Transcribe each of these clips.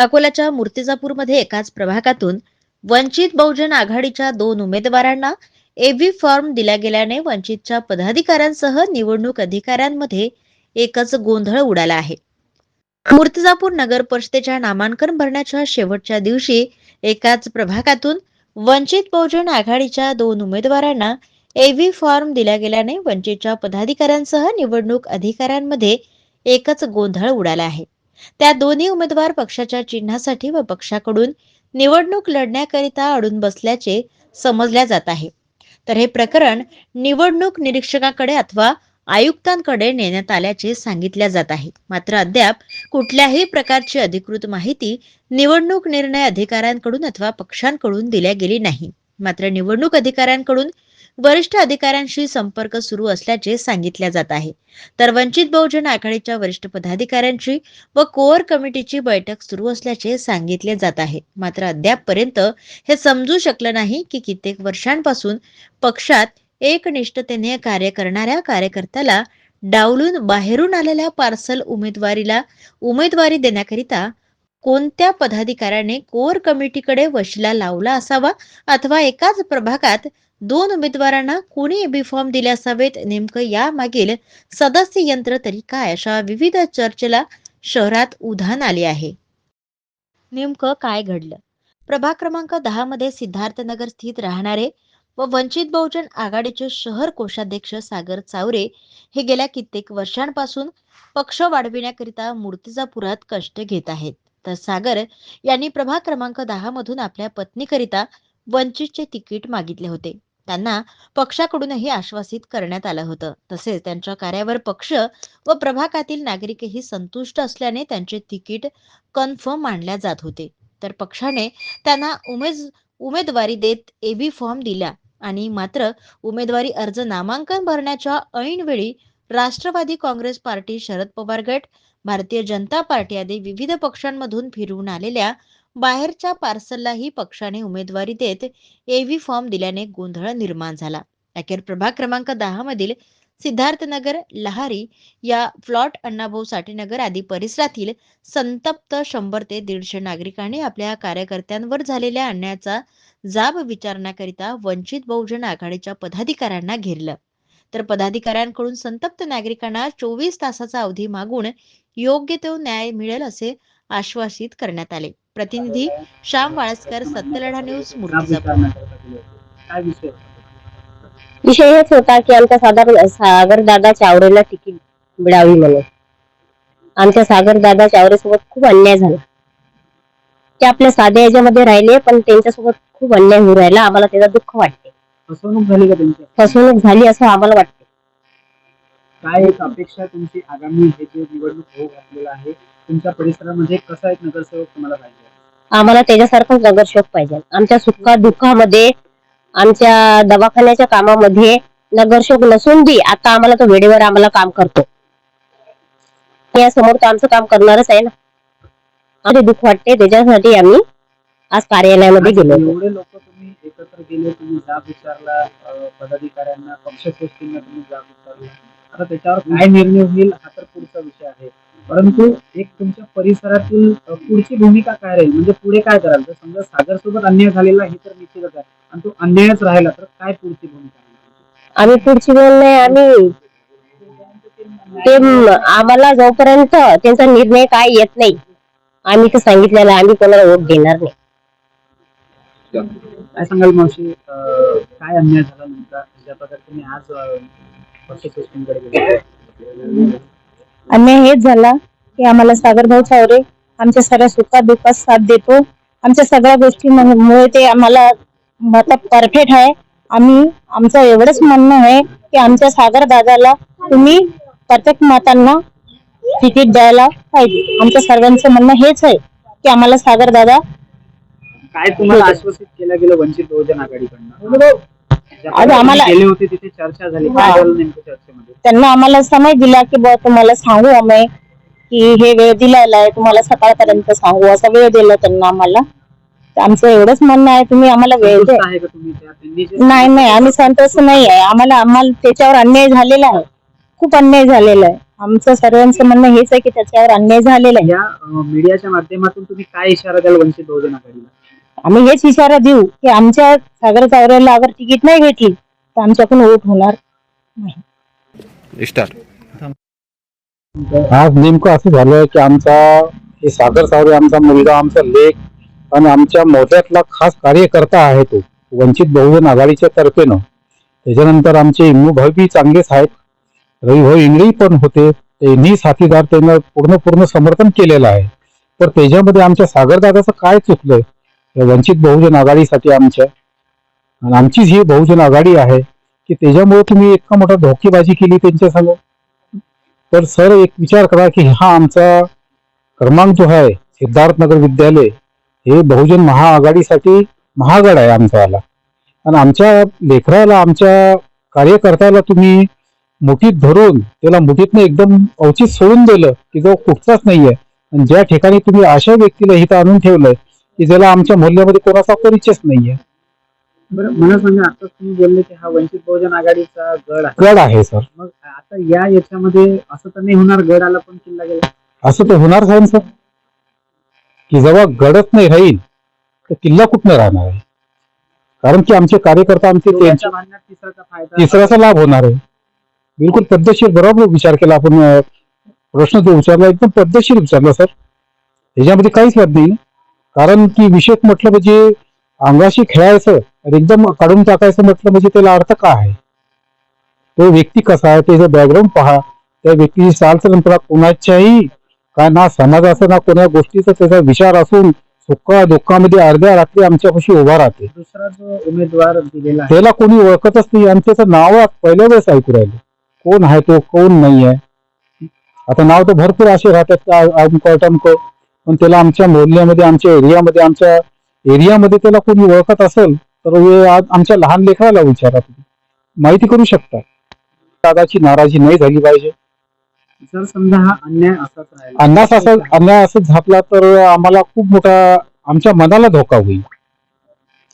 अकोल्याच्या मूर्तिजापूरमध्ये एकाच प्रभागातून वंचित बहुजन आघाडीच्या दोन उमेदवारांना एव्ही फॉर्म दिला गेल्याने वंचितच्या पदाधिकाऱ्यांसह निवडणूक अधिकाऱ्यांमध्ये एकच गोंधळ उडाला आहे. मूर्तिजापूर नगर परिषदेच्या नामांकन भरण्याच्या शेवटच्या दिवशी एकाच प्रभागातून वंचित बहुजन आघाडीच्या दोन उमेदवारांना एव्ही फॉर्म दिला गेल्याने वंचितच्या पदाधिकाऱ्यांसह निवडणूक अधिकाऱ्यांमध्ये एकच गोंधळ उडाला आहे. त्या दोन्ही उमेदवार पक्षाच्या चिन्हासाठी व पक्षाकडून निवडणूक लढण्याकरिता अडून बसल्याचे समजल्या जात आहे. तर हे प्रकरण निवडणूक निरीक्षकाकडे अथवा आयुक्तांकडे नेण्यात आल्याचे सांगितल्या जात आहे. मात्र अद्याप कुठल्याही प्रकारची अधिकृत माहिती निवडणूक निर्णय अधिकाऱ्यांकडून अथवा पक्षांकडून दिल्या गेली नाही. मात्र निवडणूक अधिकाऱ्यांकडून वरिष्ठ अधिकाऱ्यांशी संपर्क सुरू असल्याचे सांगितले जात आहे. तर वंचित बहुजन आघाडीच्या वरिष्ठ पदाधिकाऱ्यांची व कोअर कमिटीची बैठक सुरू असल्याचे सांगितले जात आहे. मात्र अद्यापपर्यंत हे समजू शकलं नाही की कित्येक वर्षांपासून पक्षात एकनिष्ठतेने कार्य करणाऱ्या कार्यकर्त्याला डावलून बाहेरून आलेल्या पार्सल उमेदवारीला उमेदवारी देण्याकरिता कोणत्या पदाधिकाऱ्याने कोर कमिटीकडे वशिला लावला असावा अथवा एकाच प्रभागात दोन उमेदवारांना कोणी बी फॉर्म दिले असावेत? नेमकं यामागील सदस्य यंत्र तरी काय? अशा विविध चर्चेला शहरात उधाण आले आहे. नेमकं काय घडलं? प्रभाग क्रमांक दहा मध्ये सिद्धार्थनगर स्थित राहणारे व वंचित बहुजन आघाडीचे शहर कोषाध्यक्ष सागर चावरे हे गेल्या कित्येक वर्षांपासून पक्ष वाढविण्याकरिता मूर्तिजापुरात कष्ट घेत आहेत. तर सागर यांनी प्रभाग क्रमांक दहा मधून आपल्या पत्नीकरिता वंचितचे तिकीट मागितले होते. त्यांना पक्षाकडूनही आश्वासित करण्यात आलं होतं. तसेच त्यांच्या कार्यावर पक्ष व प्रभागातील नागरिकही संतुष्ट असल्याने त्यांचे तिकीट कन्फर्म मानल्या जात होते. तर पक्षाने त्यांना उमेद उमेदवारी देत एबी फॉर्म दिला आणि मात्र उमेदवारी अर्ज नामांकन भरण्याच्या ऐनवेळी राष्ट्रवादी काँग्रेस पार्टी शरद पवार गट भारतीय जनता पार्टी आदी विविध पक्षांमधून फिरून आलेल्या बाहेरच्या पार्सललाही पक्षाने उमेदवारी देत एव्ही फॉर्म दिल्याने गोंधळ निर्माण झाला. अखेर प्रभाग क्रमांक दहा मधील सिद्धार्थनगर लहारी या फ्लॉट अण्णाभाऊ साठेनगर आदी परिसरातील संतप्त शंभर ते दीडशे नागरिकांनी आपल्या कार्यकर्त्यांवर झालेल्या अन्यायाचा जाब विचारण्याकरिता वंचित बहुजन आघाडीच्या पदाधिकाऱ्यांना घेरलं. तर पदाधिकाऱ्यांकडून संतप्त नागरिकांना चोवीस तासाचा अवधी मागून योग्य तो न्याय मिळेल असे आश्वासित करण्यात आले. प्रतिनिधी श्याम वाळस्कर सत्यलढा न्यूज मूर्तिजापूर काय विषय विषय हेच होता की आमच्या साधारण सागर दादा चावरेला तिकीट मिळावी म्हणून. आमच्या सागर दादा चावरे सोबत खूप अन्याय झाला. ते आपल्या साध्या याच्यामध्ये राहिले पण त्यांच्यासोबत खूप अन्याय होऊ राहिला. आम्हाला त्याचं दुःख वाटते. फसवणूक झाली का त्यांची फसवणूक झाली असं आम्हाला वाटते. काय एक अपेक्षा तुमची आगामी हे जे निवडणूक होऊ घातलेलं आहे तुमच्या परिसरामध्ये कसा एक नगरसेवक तुम्हाला पाहिजे? आम्हाला त्याच्यासारखंच नगरसेवक पाहिजे. आमच्या सुखा दुःखामध्ये आमच्या दवाखान्याच्या कामामध्ये नगरसेवक नसून बी आता आम्हाला तो वेळेवर आम्हाला काम करतो. या समोर तर आमचं काम करणारच आहे ना. आम्हाला दुःख वाटते त्याच्यासाठी आम्ही आज कार्यालयामध्ये गेलो. एवढे लोक तुम्ही एकत्र गेले तुम्ही जाब विचारला अं, पदाधिकाऱ्यांना पक्षश्रेष्ठींना तुम्ही जाब विचारला. आता त्याच्यावर काय निर्णय होईल हा तर पुढचा विषय आहे. परंतु एक तुमच्या परिसरातील पुढची भूमिका काय राहील? म्हणजे पुढे काय कराल? तर समजा सागर सोबत अन्याय झालेला हे तर निश्चितच आहे. आणि तो अन्यायच राहिला तर काय पुढची भूमिका आम्ही पुढची वेळ नाही आम्ही ते आम्हाला जोपर्यंत त्यांचा निर्णय काय येत नाही आम्ही तर सांगितलेलं आम्ही कोणाला वोट देणार नाही. काय सांगाल मावशी? अं, काय अन्याय झाला नेमका? ज्या प्रकारे तुम्ही आज अं, पक्षश्रेष्ठींकडे गेले अन्याय हेच झाला की आम्हाला सागरभाऊ चावरे आमच्या सगळ्या सुखात दुःखात साथ देतो. आमच्या सगळ्या गोष्टीमुळे ते आम्हाला मतलब परफेक्ट आहे. आम्ही आमचं एवढंच म्हणणं आहे की आमच्या सागर दादाला तुम्ही प्रत्येक मातांना तिकीट द्यायला पाहिजे. आमच्या सर्वांचं म्हणणं हेच आहे की आम्हाला सागर दादा काय तुम्हाला आश्वासित केलं गेलं वंचित बहुजन आघाडीकडनं? आज आम्हाला- गेले होते तिथे चर्चा झाली काय. झालं नेमकं चर्चेमध्ये. त्यांना आम्हाला समय दिला की बुवा तुम्हाला सांगू आम्ही की हे वेळ दिलेला आहे तुम्हाला सकाळपर्यंत सांगू. असा वेळ दिला त्यांना आम्हाला. तर आमचं एवढंच म्हणणं आहे तुम्ही आम्हाला वेळ द्या. संतुष्ट आहे का तुम्ही त्या त्यांनी जे नाही नाही आम्ही संतोष नाही आहे. आम्हाला आम्हाला त्याच्यावर अन्याय झालेला आहे. खूप अन्याय झालेला आहे. आमचं सर्वांचं म्हणणं हेच आहे की त्याच्यावर अन्याय झालेला आहे. या अं, मीडियाच्या माध्यमातून तुम्ही काय इशारा द्याल वंचित बहुजन आघाडीला आम्ही हेच इशारा देऊ की आमच्या सागर चावऱ्याला अगर तिकीट नाही भेटली तर आमच्याकडून वोट होणार स्टार्ट आज नेमकं असं झालं की आमचा हे सागर सावरे आमचा मुलगा आमचा लेख आणि आमच्या मोठ्यातला खास कार्यकर्ता आहे तो वंचित बहुजन आघाडीच्या तर्फेनं. त्याच्यानंतर आमचे इम्मू भाई चांगलेच आहेत रविभाऊ इंगळी पण होते. त्यांनी साथीदार त्यांना पूर्ण पूर्ण समर्थन केलेलं आहे. तर त्याच्यामध्ये आमच्या सागरदादाचं काय चुकलंय? वंचित बहुजन आघाडीसाठी आमच्या. आणि आमचीच ही बहुजन आघाडी आहे की त्याच्यामुळे तुम्ही इतका मोठा धोकेबाजी केली त्यांच्या तर सर एक विचार करा की हा आमचा क्रमांक जो आहे सिद्धार्थनगर विद्यालय हे बहुजन महाआघाडीसाठी महागड आहे आमच्याला आणि आमच्या लेखराला आमच्या कार्यकर्त्याला तुम्ही मुठीत धरून त्याला मुठीतनं एकदम अवचित सोडून दिलं की जो कुठचाच नाहीये. आणि ज्या ठिकाणी तुम्ही अशा व्यक्तीला हिथं आणून ठेवलंय की ज्याला आमच्या मोहल्ल्यामध्ये कोणाचा परिचयच नाहीये. बरं मला सांगा आता तुम्ही बोलले की हा वंचित बहुजन आघाडीचा गड आहे. गड आहे सर. मग आता या याच्यामध्ये असं तर नाही होणार गड आला पण किल्ला गेला. असं तर होणार साहेब सर. की जेव्हा गडच नाही राहील तर किल्ला कुठनं राहणार आहे? कारण की आमचे कार्यकर्ता आमचे भांडणात तिसऱ्याचा फायदा तिसऱ्याचा लाभ होणार आहे. बिलकुल पद्धतशीर बरोबर विचार केला आपण अं, प्रश्न जो विचारला एकदम पद्धतशीर विचारला सर. त्याच्यामध्ये काहीच वाद नाही. कारण की विषय म्हटलं म्हणजे अंगाशी खेळायचं एकदम काढून टाकायचं म्हटलं म्हणजे त्याला अर्थ काय आहे? तो व्यक्ती कसा आहे? त्याचं बॅकग्राऊंड पहा. त्या व्यक्तीची चालचलन कोणाच्याही काय ना समाजाचं ना कोणा गोष्टीचा त्याचा विचार असून सुखा दुःखामध्ये अर्ध्या रात्री आमच्यापाशी उभा राहते. दुसरा जो उमेदवार दिलेला आहे. त्याला कोणी ओळखतच नाही आणि त्याचं नाव आज पहिल्या वेळेस ऐकू राहिलं. कोण आहे तो? कोण नाही आहे आता नाव तर भरपूर असे राहतात. का अमक टमक पण त्याला आमच्या मोहल्ल्यामध्ये आमच्या एरियामध्ये आमच्या एरियामध्ये त्याला कोणी ओळखत असेल तर हे आज आमच्या लहान लेकराला विचारा तुम्ही. माहिती करू शकता. दादाची नाराजी नाही झाली पाहिजे. जर समजा हा अन्याय असाच अन्नास असं अन्याय असंच झापला तर आम्हाला खूप मोठा आमच्या मनाला धोका होईल.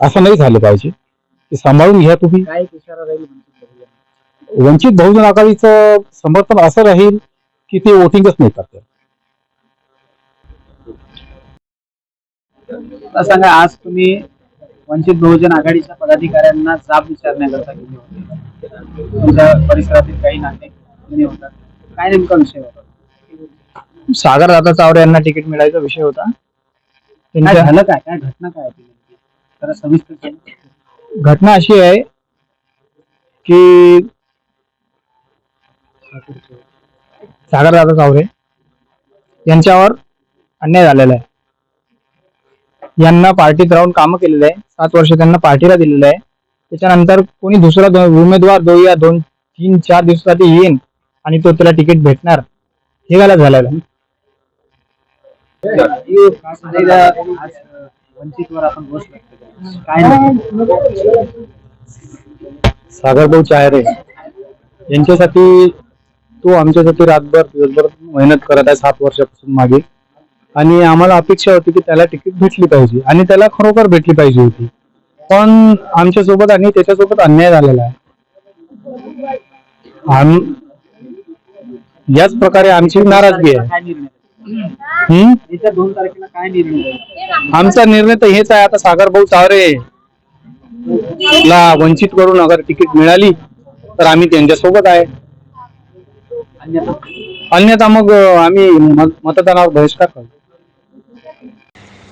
असं नाही झालं पाहिजे. ते सांभाळून घ्या तुम्ही. काय इशारा राहील वंचित बहुजन? वंचित बहुजन आघाडीचं समर्थन असं राहील की ते वोटिंगच नाही करतात. सांगा आज तुम्ही वंचित बहुजन आघाडीच्या पदाधिकाऱ्यांना जाब विचारण्याकरता गेले होते. तुमच्या परिसरातील काही नाते होतात. काय नेमका विषय होता? सागर दादा चावरे यांना तिकीट मिळायचा विषय होता. काय त्यांच्या झालं काय? काय घटना काय होती नेमकी? जरा सविस्तर सांगा. घटना अशी आहे की सागर दादा चावरे यांच्यावर अन्याय झालेला आहे. यांना पार्टीत राहून कामं केलेलं आहे. सात वर्ष त्यांना पार्टीला दिलेलं आहे. त्याच्यानंतर कोणी दुसरा उमेदवार दो या दोन तीन चार दिवसासाठी येईन आणि तो त्याला तिकीट भेटणार. हे गलत झालेलं. आहे आणि आज सागरभाऊ चायरे यांच्यासाठी तो आमच्यासाठी रातभर दिवसभर मेहनत करत आहे सात वर्षापासून मागे. आणि आम्हाला अपेक्षा होती की त्याला तिकीट भेटली पाहिजे आणि त्याला खरोखर भेटली पाहिजे होती. पण आमच्यासोबत आणि त्याच्यासोबत अन्याय झालेला आहे. याच प्रकारे आमची नाराजगी आहे. आमचा निर्णय तर हेच आहे. आता सागरभाऊ चावरे ला वंचित करून अगर तिकीट मिळाली तर आम्ही त्यांच्यासोबत आहे. अन्यथा? मग आम्ही मतदानावर बहिष्कार करू